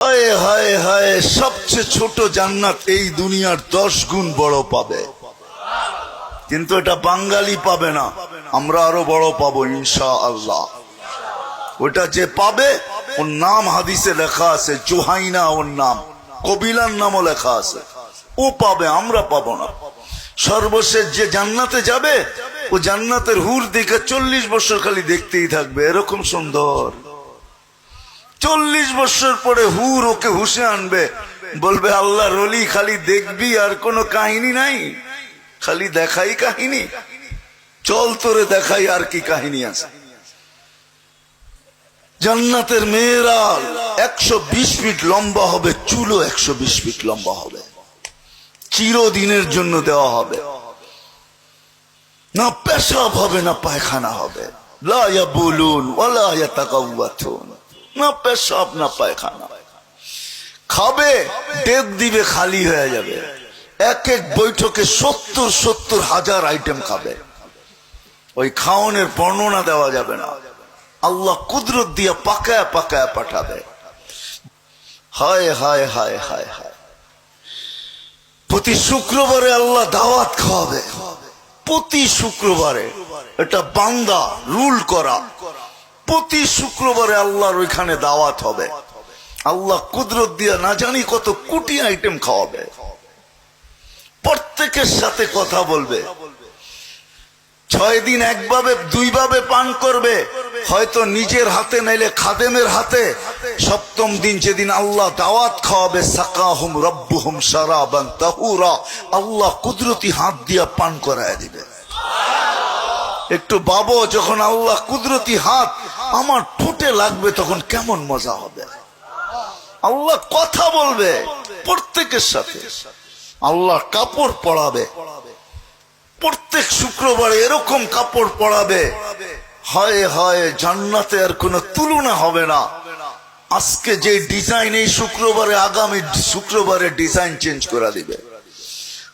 হায় হায় হায়, সবচেয়ে ছোট জান্নাত এই দুনিয়ার দশ গুণ বড় পাবে। কিন্তু এটা বাঙালি পাবে না, আমরা আরও বড় পাবো ইনশা আল্লাহ ওটা যে পাবে, ওর নাম হাদিসে লেখা আছে, জোহাইনা ওর নাম। কবিলার নামও লেখা আছে। ও পাবে, আমরা পাবো না। সর্বশেষ যে জান্নাতে যাবে, ও জান্নাতের হুর দেখে চল্লিশ বছর খালি দেখতেই থাকবে, এরকম সুন্দর। চল্লিশ বছর পরে হুর ওকে হুসে আনবে। বলবে আল্লাহ রলি খালি দেখবি আর কোনো কাহিনী নাই। খালি দেখাই কাহিনী। চল তোরে দেখাই আর কি কাহিনী আছে। জান্নাতের মেয়েরা একশো বিশ ফিট লম্বা হবে, চুলও একশো বিশ ফিট লম্বা হবে। চিরদিনের জন্য দেওয়া হবে। না পেশাব হবে, না পায়খানা হবে। লা ইয়াবুলুন ওয়ালা ইয়াতাকাওয়াতুন। না পেশাব, না পায়খানা। খাবে ডেক দিবে, খালি হয়ে যাবে। এক এক বৈঠকে সত্তর সত্তর হাজার আইটেম খাবে। ওই খাওয়ানোর বর্ণনা দেওয়া যাবে না। আল্লাহ কুদরত দিয়া পাকায় পাকায় পাঠাবে। হায় হায় হায় হায় হায়। প্রতি শুক্রবারে আল্লাহ দাওয়াত খাওয়াবে। প্রতি শুক্রবারে। এটা বান্দা রুল করা। প্রতি শুক্রবারে আল্লাহর ওইখানে দাওয়াত হবে। আল্লাহ কুদরত দিয়া না জানি কত কোটি আইটেম খাওয়াবে। প্রত্যেকের সাথে কথা বলবে। ছয় দিন একভাবে, দুইভাবে পান করবে। হয়তো নিজের হাতে নাইলে খাদেমের হাতে। সপ্তম দিন যেদিন আল্লাহ দাওয়াত খাওয়াবে সাকা সাকাহুম রব্বুহুম সারাবান তাহুরা। আল্লাহ কুদরতি হাত দিয়া পান করায় দিবে। একটু বাবু যখন আল্লাহ কুদরতি হাত আমার ঠোঁটে লাগবে তখন কেমন মজা হবে? আল্লাহ কথা বলবে প্রত্যেকের সাথে। আল্লাহ কাপড় পরাবে। প্রত্যেক শুক্রবারে এরকম কাপড় পরাবে। হয় হয়, জান্নাতে আর কোনো তুলনা হবে না। আজকে যে ডিজাইন এই শুক্রবারে, আগামী শুক্রবারে ডিজাইন চেঞ্জ করে দিবে।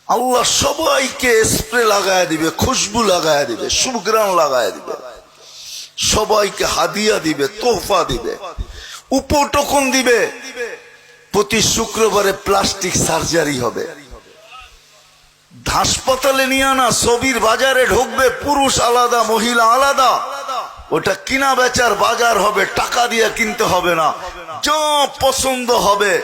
আল্লাহ সবাইকে স্প্রে লাগায় দিবে, খুশবু লাগায় দিবে সুগ্রাম লাগায় দিবে। সবাইকে হাদিয়া দিবে, তোহফা দিবে। উপটকন দিবে। প্রতি শুক্রবারে প্লাস্টিক সার্জারি হবে। হাসপাতালে নিয়ে আনা ছবির বাজারে ঢুকবে পুরুষ আলাদা, মহিলা আলাদা। ওটা কিনা বেচার বাজার হবে, টাকা দিয়ে কিনতে হবে না। যা পছন্দ হবে,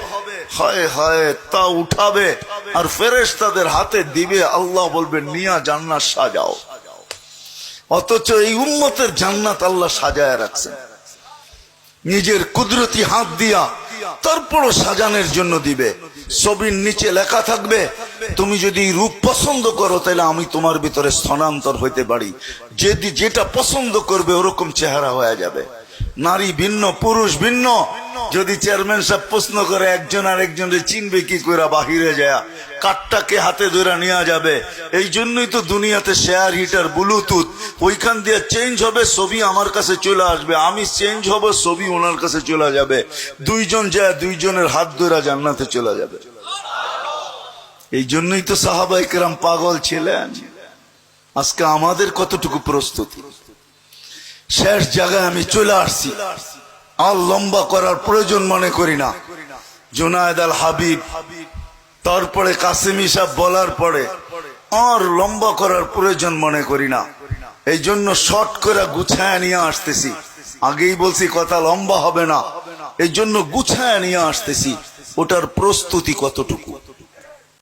হয় হয়, তা উঠাবে। আর ফেরেশ তাদের হাতে দিবে, আল্লাহ বলবে, নিয়া জান্নাত সাজাও। অথচ এই উন্মতের জান্নাত আল্লাহ সাজায় রাখছেন। নিজের কুদরতি হাত দিয়া তারপরও সাজানোর জন্য দিবে। ছবির নিচে লেখা থাকবে, তুমি যদি রূপ পছন্দ করো, তাহলে আমি তোমার ভিতরে স্থানান্তর হইতে পারি। যদি যেটা পছন্দ করবে, ওরকম চেহারা হয়ে যাবে। নারী ভিন্ন, পুরুষ ভিন্ন যদি চেয়ারম্যান সাহেব প্রশ্ন করে, একজন আর একজনের চিনবে কি করে বাহিরে যায়, কাঠটাকে হাতে ধরে নেওয়া যাবে। এই জন্যই তো দুনিয়াতে শেয়ার হিটার ব্লুটুথ ওইখান দিয়ে চেঞ্জ হবে, ছবি আমার কাছে চলে আসবে। আমি চেঞ্জ হব, ছবি ওনার কাছে চলে যাবে। দুইজন যায়, দুইজনের হাত ধরে জান্নাতে চলে যাবে। এই জন্যই তো সাহাবাই কেরাম পাগল ছিলেন। আজকে আমাদের কতটুকু প্রস্তুতি? শেষ জায়গায় আমি চলে আসছি। আর লম্বা করার প্রয়োজন মনে করি না। জোনায়দ আল হাবিব, তারপরে কাসিম সাহেব বলার পরে আর লম্বা করার প্রয়োজন মনে করি না। এই জন্য শর্ট করে গুছায় নিয়ে আসতেছি। আগেই বলছি কথা লম্বা হবে না। এই জন্য গুছায় নিয়ে আসতেছি। ওটার প্রস্তুতি কতটুকু?